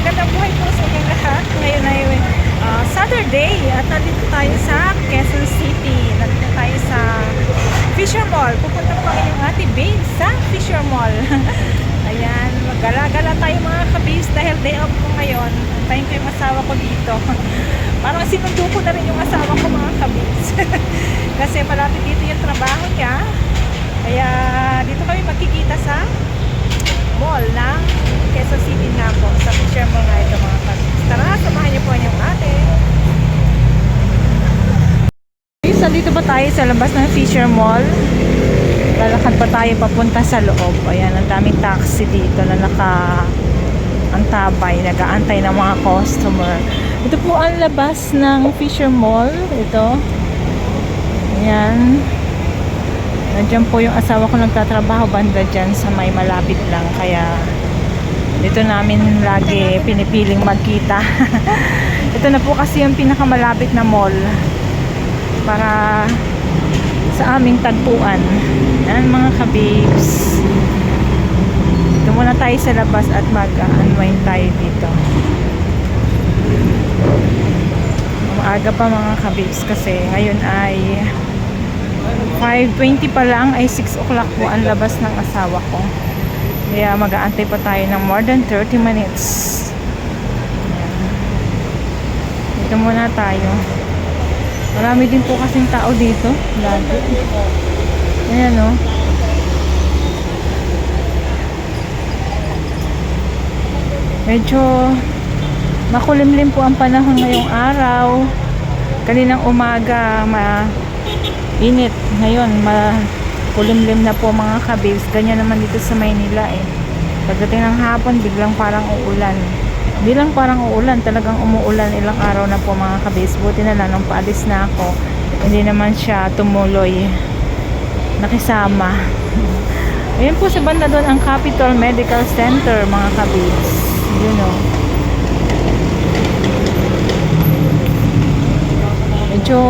magandang buhay po sa inyong lahat. Ngayon ay ah, Saturday at nandito tayo sa Quezon City. Nandito tayo sa Fisher Mall. Pupunta po ang inyong ate babe sa Fisher Mall. Ayan, maggala-gala tayo mga kabis dahil day off ko ngayon. Antayin ko yung asawa ko dito. Parang sinundo ko na rin yung asawa ko mga kabis. Kasi malapit dito yung trabaho niya. Kaya dito kami magkikita sa mall ng Quezon City nga po. Sa Fisher Mall nga ito mga kabis. Tara, samahan niyo po ang inyong ate. Dito pa tayo sa labas ng Fisher Mall. Lalakad pa tayo papunta sa loob. Ayan, ang daming taxi dito na naka antabay, nag-aantay ng mga customer. Ito po ang labas ng Fisher Mall. Ito. Ayan. Nandiyan po yung asawa ko nagtatrabaho banda dyan sa may malapit lang. Kaya dito namin lagi pinipiling magkita. Ito na po kasi yung pinakamalapit na mall para sa aming tagpuan. Yan mga kabibs. Dito muna tayo sa labas at mag-unwind tayo dito. Maaga pa mga kabibs kasi ngayon ay 5.20 pa lang ay 6 o'clock po ang labas ng asawa ko. Kaya mag-aantay pa tayo ng more than 30 minutes. Dito muna tayo. Marami din po kasing tao dito. Lagi. Ayan o. Medyo makulimlim po ang panahon ngayong araw. Kaninang umaga, ma init. Ngayon, makulimlim na po mga kabibs. Ganyan naman dito sa Maynila eh. Pagdating ng hapon, biglang parang uulan. Hindi lang parang uulan, talagang umuulan ilang araw na po mga kabibs. Buti na lang, nung paalis na ako, hindi naman siya tumuloy. Nakisama. Ayan po sa banda doon ang Capital Medical Center mga kabibs. You know. Medyo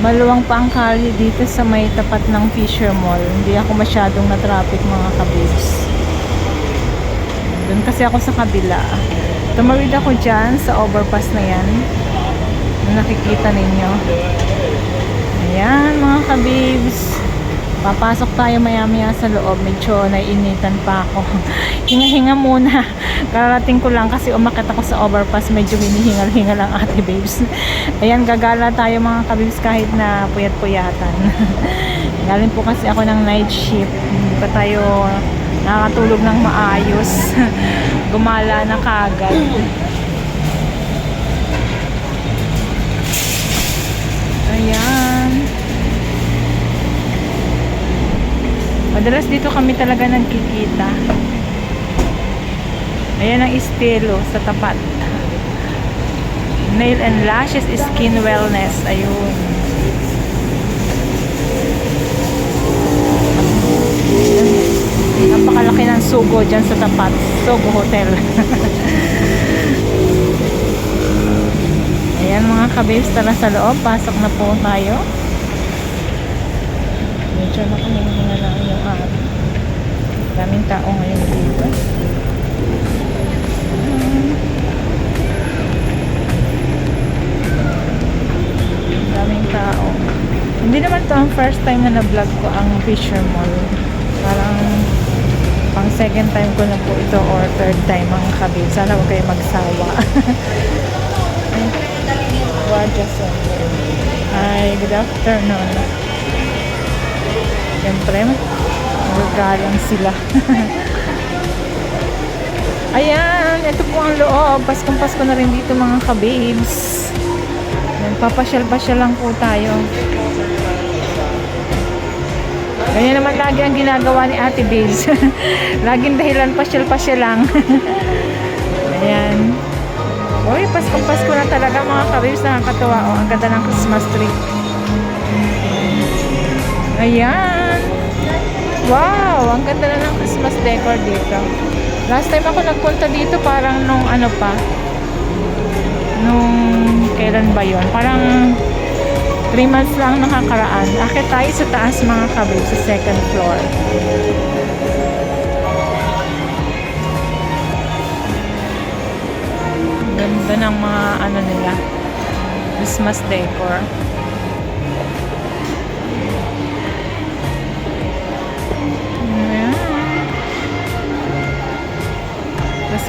maluwang pa ang kalye dito sa may tapat ng Fisher Mall. Hindi ako masyadong na-traffic mga kabibs. Doon kasi ako sa kabila. Tumawid ako dyan sa overpass na yan. Na nakikita ninyo. Ayan mga kabibs. Papasok tayo maya maya sa loob. Medyo naiinitan pa ako. Hinga-hinga muna. Kararating ko lang kasi umakit ako sa overpass. Medyo hinihingal-hingal ang ate babes. Ayan, gagala tayo mga kabibs kahit na puyat-puyatan. Galing po kasi ako ng night shift. Hindi pa tayo nakatulog ng maayos. Gumala na kagad. Ayan. Madalas dito kami talaga nagkikita. Ayan ang estilo sa tapat. Nail and lashes skin wellness. Ayun. Napakalaki ng sugo dyan sa tapat. Sugo Hotel. Ayan mga kabibs, tara sa loob. Pasok na po tayo. Medyo nakahinga na lang yung araw. Daming tao ngayon dito. Daming tao. Hindi naman to ang first time na na-vlog ko ang Fisher Mall. Parang pang second time ko na po ito or third time mga kabib. Sana huwag kayo magsawa. Center. Hi, good afternoon. Siyempre, magagalang sila. Ayan, ito po ang loob. Paskong Pasko na rin dito mga kabibs. Ayan, papasyal-pasyal lang po tayo. Ganyan naman lagi ang ginagawa ni Ate Biz. Laging dahilan pasyal-pasyal lang. Ayan. Uy, Paskong Pasko na talaga mga kabibs. Nakakatuwa. Oh, ang ganda ng Christmas tree. Ayan. Wow, ang ganda na ng Christmas decor dito. Last time ako nagpunta dito parang nung ano pa. Nung kailan ba yon? Parang 3 months lang nakakaraan. Akit tayo sa taas mga kabib sa second floor. ng mga ano nila. Christmas decor.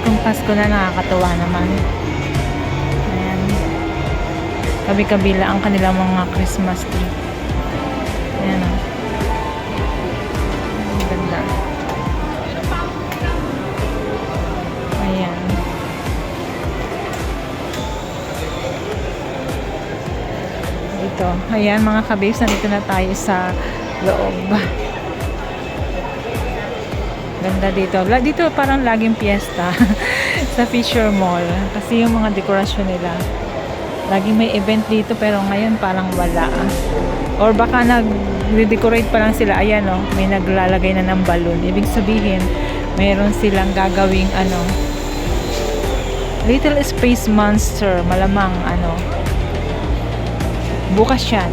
Tapos kung Pasko na nakakatuwa naman. Ayan. Kabi-kabila ang kanilang mga Christmas tree. Ayan o. Ang ganda. Ayan. Dito. Ayan mga kabibs, nandito na tayo sa loob. Ganda dito. Dito parang laging piyesta sa Fisher Mall. Kasi yung mga dekorasyon nila. Laging may event dito pero ngayon parang wala. Or baka nag-decorate pa lang sila. Ayan o, may naglalagay na ng balloon. Ibig sabihin, mayroon silang gagawing ano, Little Space Monster. Malamang ano, bukas yan.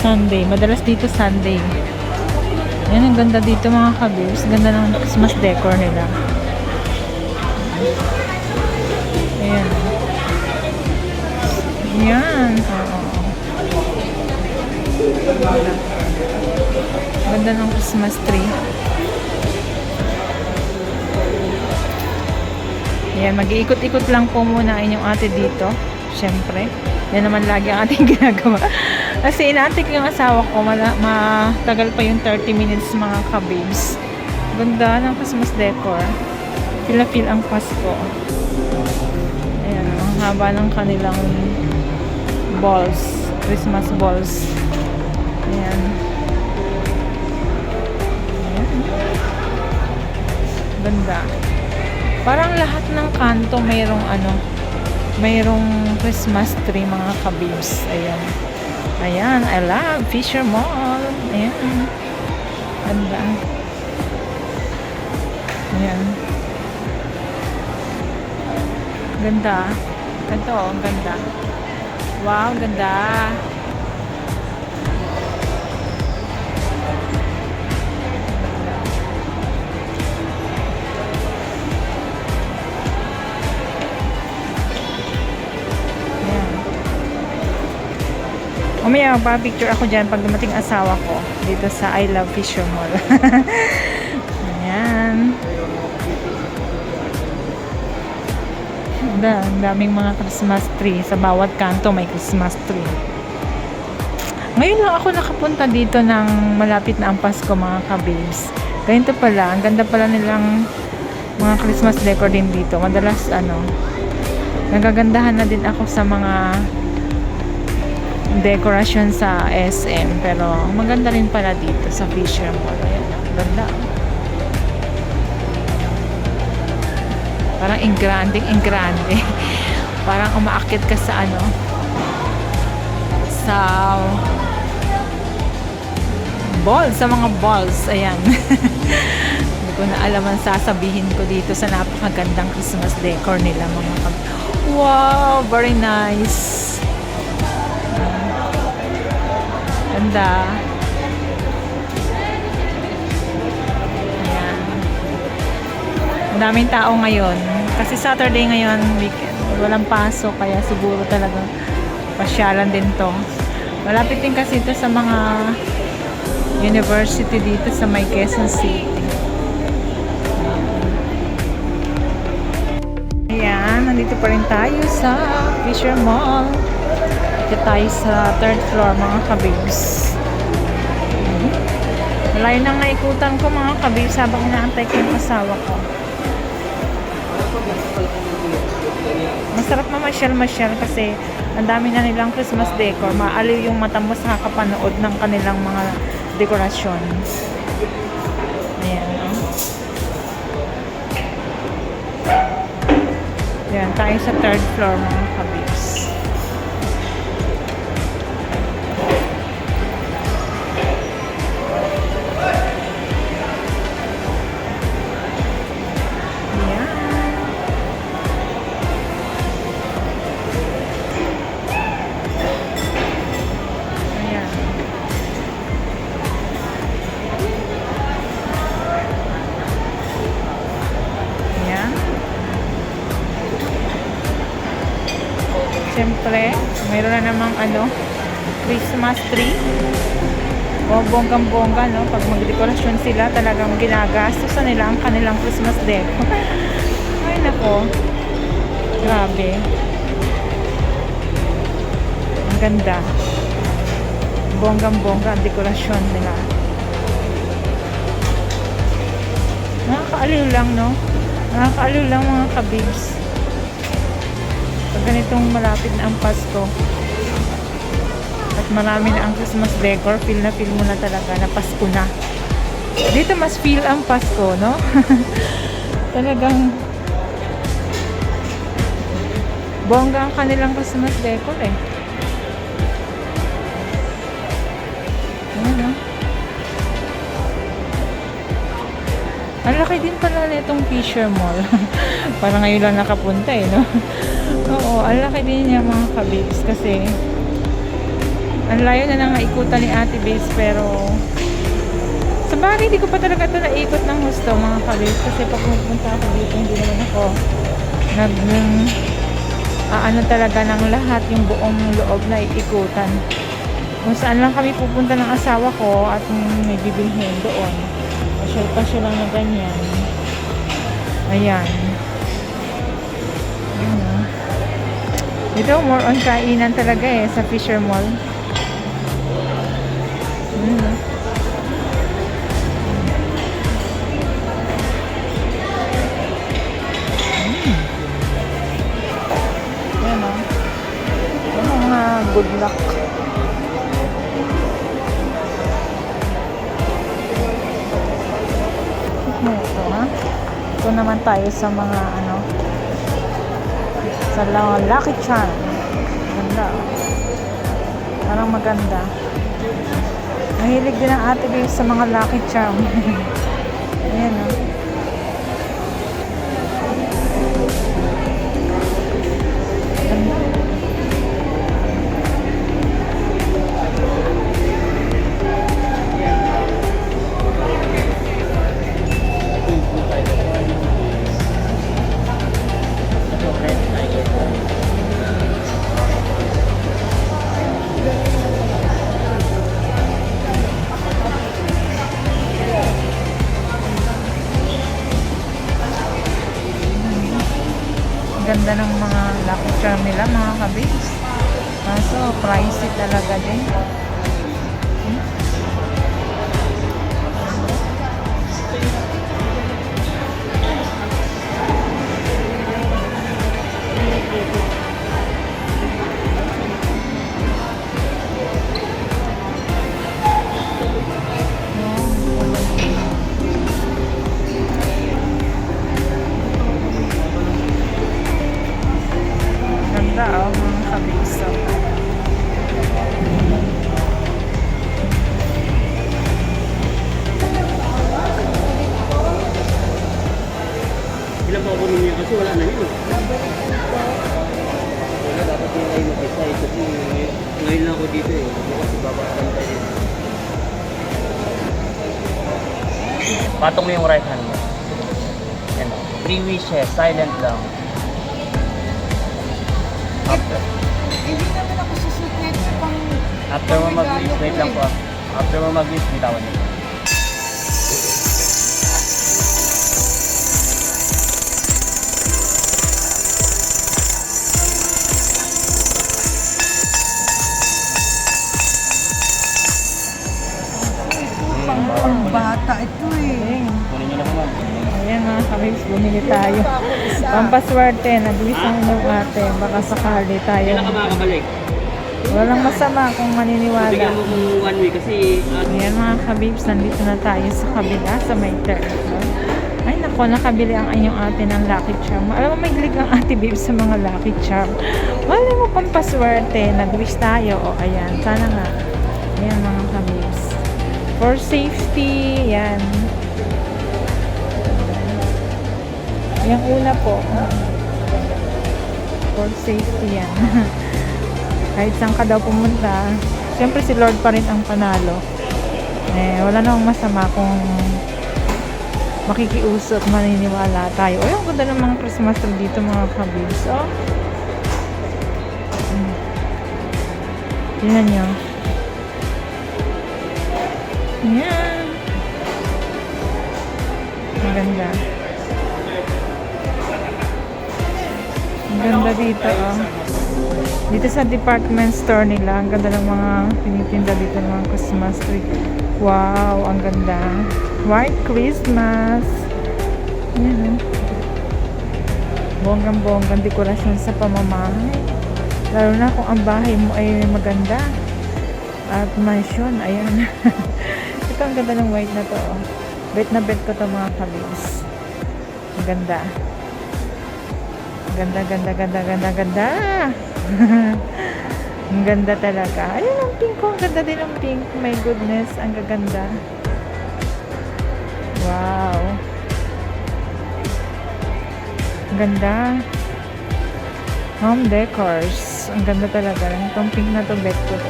Sunday. Madalas dito Sunday. Yan, ang ganda dito mga kabibs. Ganda ng Christmas decor nila. Ayan. Yan. Oo. Ganda ng Christmas tree. Ayan, mag-iikot-ikot lang po muna inyong ate dito. Siyempre. Yan naman lagi ang ating ginagawa. Kasi inaantik yung asawa ko, matagal pa yung 30 minutes mga kabibs. Ganda ng Christmas decor. Feel-feel ang Pasko. Ayan, ang haba ng kanilang balls. Christmas balls. Ayan. Ayan. Ganda. Parang lahat ng kanto mayroong ano, mayroong Christmas tree mga kabibs. Ayan. Ayan, I love Fisher Mall. Ayan. Ganda. Ayan. Ganda. Ganda oh, ang ganda. Wow, ganda. Umaya, magpa-picture ako dyan pag dumating asawa ko dito sa I Love Fisher Mall. Ayan. Ang daming mga Christmas tree. Sa bawat kanto may Christmas tree. Ngayon lang ako nakapunta dito ng malapit na ang Pasko mga kabibs. Ganito pala, ang ganda pala nilang mga Christmas decor din dito. Madalas ano, nagagandahan na din ako sa mga decoration sa SM. Pero maganda rin pala dito sa Fisher Mall. Ayan, ganda. Parang ingranding ingrande. Parang umaakit ka sa ano sa balls, sa mga balls. Ayan. Hindi ko na alam ang sasabihin ko dito sa napakagandang Christmas decor nila mga kab Wow, very nice. Ganda. Ayan. Madaming tao ngayon. Kasi Saturday ngayon, weekend. Walang pasok, kaya siguro talagang pasyalan din to. Malapit din kasi ito sa mga university dito sa may Quezon City. Ayan, nandito pa rin tayo sa Fisher Mall. Dito tayo sa third floor mga kabibs. Malayo nang naikutan ko mga kabibs habang inaantay ko yung asawa ko. Masarap mamasyal-masyal kasi ang dami na nilang Christmas decor. Maaliw yung mata mo sa kakapanood ng kanilang mga dekorasyon. Ayan. Oh. Ayan, tayo sa third floor mga kabibs. Ano, Christmas tree. O bonggang-bongga, no? Pag magdekorasyon sila, talagang ginagastusan nila ang kanilang Christmas deco. Ay, nako. Grabe. Ang ganda. Bonggang-bongga ang dekorasyon nila. Nakakaaliw lang, no? Nakakaaliw lang mga kabibs. Pag ganitong malapit na ang Pasko. Marami na ang Christmas decor, feel na feel mo na talaga na Pasko na. Dito mas feel ang Pasko, no? Talagang bongga ang kanilang Christmas decor eh. Ayan, no? Ang laki din pala nitong Fisher Mall. Para ngayon lang nakapunta eh, no? Oo, ang laki din niya mga kabibs kasi ang layo na nang ikutan ni Ate Base pero sa bagay hindi ko pa talaga ito naikot ng gusto mga kabibs kasi pag pumunta ako dito hindi naman ako nag aano talaga ng lahat yung buong loob na iikutan kung saan lang kami pupunta ng asawa ko at may bibilhin doon pasyal-pasyal lang na ganyan ayan. Ito, more on kainan talaga eh, sa Fisher Mall. Ano ito ha? Ito naman tayo sa mga ano, sa Lucky Charm. Ganda. Parang maganda. Mahilig din ang ate Grace sa mga Lucky Charm. Ayan o. Charm nila, mga kabis. Kaso, pricey talaga din. Patong mo yung right hand mo. Yan. Three wishes, silent lang. After, Hindi naman ako susukit sa pang... after mo mag-wish, wait lang po. ah. After mo mag-wish, bitawan niyo. Pampaswerte, nagwish ang inyong ate. Baka sakali tayo. Kailan ka makakabalik? Walang masama kung maniniwala. Bigyan mo kung one week kasi uh, Ayan mga kabibs, nandito na tayo sa kabila, sa may third. Ay nako, nakabili ang inyong ate ng Lucky Charm. Alam mo, may glig ang ate babes sa mga Lucky Charm. Wala mo pampaswerte. Nag-wish tayo. O, ayan. Sana nga. Ayan mga kabibs. For safety, yan. Yung una po. For safety yan. Kahit saan ka daw pumunta, siyempre si Lord pa rin ang panalo. Eh, wala namang masama kung makikiusap, maniniwala tayo. Ay, ang ganda ng mga Christmas tree dito mga kabibs. Oh. Tingnan nyo. Ayan. Ang ganda. Ganda dito, oh. Dito sa department store nila, ang ganda ng mga tinitinda dito ng mga Christmas tree. Wow, ang ganda. White Christmas. Ayan, oh. Bonggang-bonggang dekorasyon sa pamamahay. Lalo na kung ang bahay mo ay maganda. At mansion, ayan. Ito ang ganda ng white na to. Oh. Bet na bet ko to mga kabis. Ang ganda. Ganda, ganda, ganda, ganda, ganda. ang ganda talaga. Ayun ang pink ko. Ang ganda din ang pink. My goodness. Ang gaganda. Wow. Ang ganda. Home decors. Ang ganda talaga. Itong pink na to bet ko.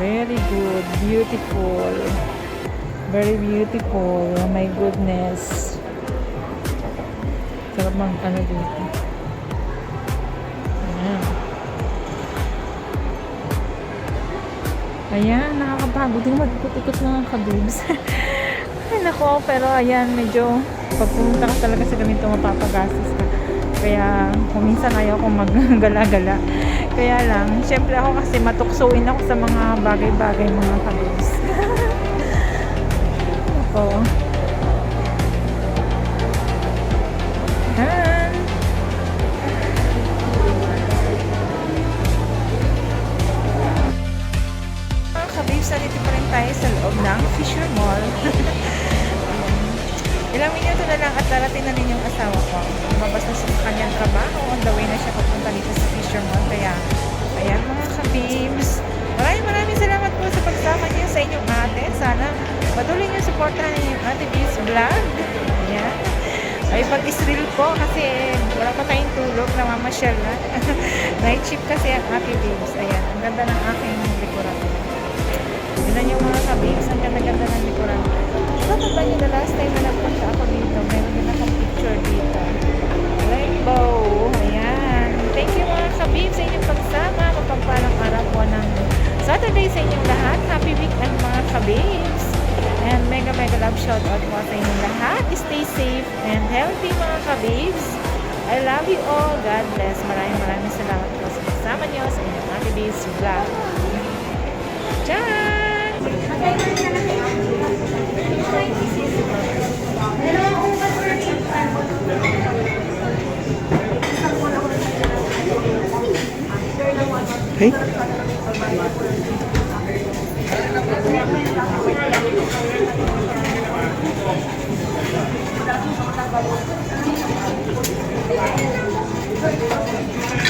Very good. Beautiful. Very beautiful. Oh my goodness. Sarap mang ano dito. Ayan. Ayan, nakakapagod din mag-ikot-ikot mga kabibs. Ay, nako, pero ayan, medyo pag ka talaga sa ganito, mapapagastos ka. Kaya, kuminsan ayaw kong maggala-gala. Kaya lang, syempre ako kasi matuksuin ako sa mga bagay-bagay mga kabibs. Ako. Ay pag-israel po kasi wala pa tayong tulog, namamasyal na. Night shift kasi ang ate B's. Ayan, ang ganda ng aking likuran. Tignan niyo mga kabibs, ang ganda-ganda ng likuran. Tatanda niyo na last time na nagpunta ako dito, meron din akong picture dito. Rainbow. Ayan. Thank you mga kabibs sa inyong pagsama. Mapagpalang araw po ng Saturday sa inyong lahat. Happy weekend mga kabibs. And mega mega love shout out po sa inyong lahat. Stay safe and healthy mga kabibs. I love you all. God bless. Maraming maraming salamat po sa pagsama niyo sa inyong Ate B's vlog. Ciao! Hey? Thank you.